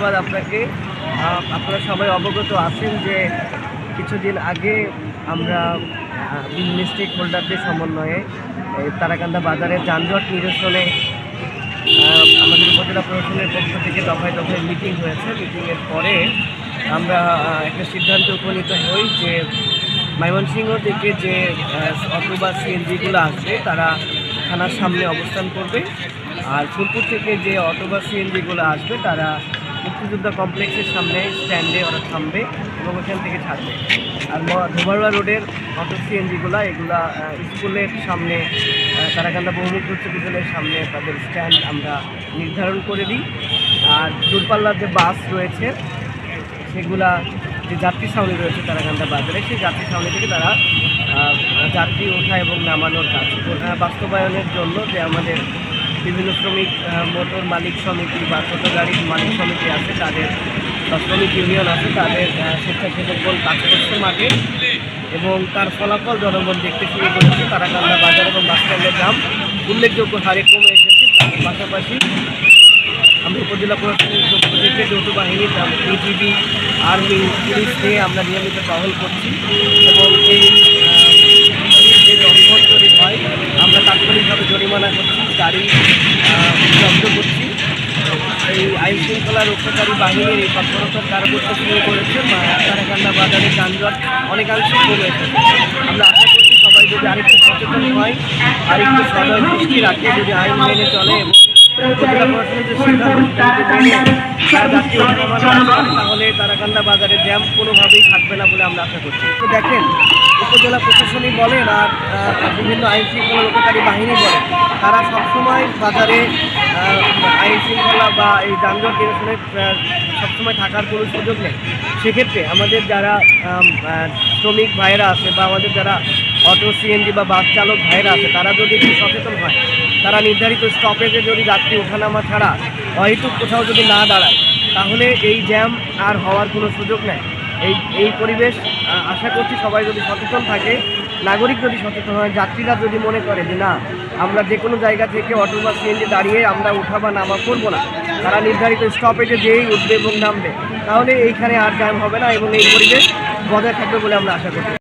ধন্যবাদ আপনাকে। আপনারা সবাই অবগত আছেন যে কিছুদিন আগে আমরা আহ, হোল্ডারদের সমন্বয়ে তারাকান্দা বাজারের যানজট নিরসনে আমাদের উপজেলা প্রশাসনের পক্ষ থেকে দফায় দফায় মিটিং হয়েছে। মিটিংয়ের পরে আমরা একটা সিদ্ধান্তে উপনীত হই যে ময়মনসিংহ থেকে যে অটো বা সিএনজিগুলো আসবে তারা থানার সামনে অবস্থান করবে। আর ফুলপুর থেকে যে অটো বা সিএনজিগুলো আসবে তারা মুক্তিযোদ্ধা কমপ্লেক্সের সামনে স্ট্যান্ডে ওরা থামবে এবং ওখান থেকে ছাড়বে। আর ধোবাড়ুয়া রোডের অটো সিএনজিগুলো, এগুলা স্কুলের সামনে তারাকান্দা বহুমুখী উচ্চ বিদ্যালয়ের সামনে তাদের স্ট্যান্ড আমরা নির্ধারণ করে দিই। আর দূরপাল্লার যে বাস রয়েছে, সেগুলা যে যাত্রী ছাউনি রয়েছে তারাকান্দা বাজারে, সেই যাত্রী ছাউনি থেকে তারা যাত্রী ওঠা এবং নামানোর কাজ। বাস্তবায়নের জন্য যে আমাদের বিভিন্ন শ্রমিক মোটর মালিক সমিতি বা ছোটো গাড়ির মালিক সমিতি আছে তাদের শ্রমিক ইউনিয়ন আছে তাদের আহ, স্বেচ্ছাসেবকগণ কাজ করছে মাঠে এবং তার ফলাফল জনগণ দেখতে শুরু করেছে। তারাকান্দা বাজার এবং বাস স্ট্যান্ডের দাম উল্লেখযোগ্য হারে কমে এসেছে। তার পাশাপাশি আমরা উপজেলা প্রশাসনের থেকে যৌথ বাহিনীর বিজিবি আর্মি পুলিশ নিয়ে আমরা নিয়মিত টহল করছি এবং এই আহ, যে দমঘট যদি হয় আমরা তাৎক্ষণিকভাবে জরিমানা করছি গাড়ি জব্দ করছি। এই আইন শৃঙ্খলা রক্ষাকারী বাহিনীর এই তৎপরতার কারণ করতে শুরু করেছে তারাকান্দা বাজারে যানজট অনেকাংশে কমে এসেছে। আমরা আশা করছি সবাই যদি আরেকটু সচেতন হয়, আরেকটু সদয় দৃষ্টি রাখে, যদি আইন মেনে চলে এবং তাহলে তারাকান্দা বাজারে জ্যাম কোনোভাবেই থাকবে না বলে আমরা আশা করছি। দেখেন উপজেলা প্রশাসনই বলেন আর বিভিন্ন আইন শৃঙ্খলা রক্ষাকারী বাহিনী বলেন, তারা সবসময় বাজারে আইন শৃঙ্খলা বা এই যানজট নিরসনে সবসময় থাকার কোনো সুযোগ নেই। সেক্ষেত্রে আমাদের যারা শ্রমিক ভাইয়েরা আছে বা আমাদের যারা অটো সিএনজি বা বাস চালক ভাইয়েরা আছে, তারা যদি একটু সচেতন হয়, তারা নির্ধারিত স্টপেজে যদি যাত্রী ওঠানামা ছাড়া অহেতুক কোথাও যদি না দাঁড়ায়, তাহলে এই জ্যাম আর হওয়ার কোনো সুযোগ নেই। এই এই পরিবেশ আশা করছি সবাই যদি সচেতন থাকে, নাগরিক যদি সচেতন হয়, যাত্রীরা যদি মনে করে যে না, আমরা যে কোনো জায়গা থেকে অটো বা সিএনজি দাঁড়িয়ে আমরা উঠা বা নামা করব না, তারা নির্ধারিত স্টপেজে যেই উঠবে এবং নামবে, তাহলে এইখানে আর জ্যাম হবে না এবং এই পরিবেশ বজায় থাকবে বলে আমরা আশা করছি।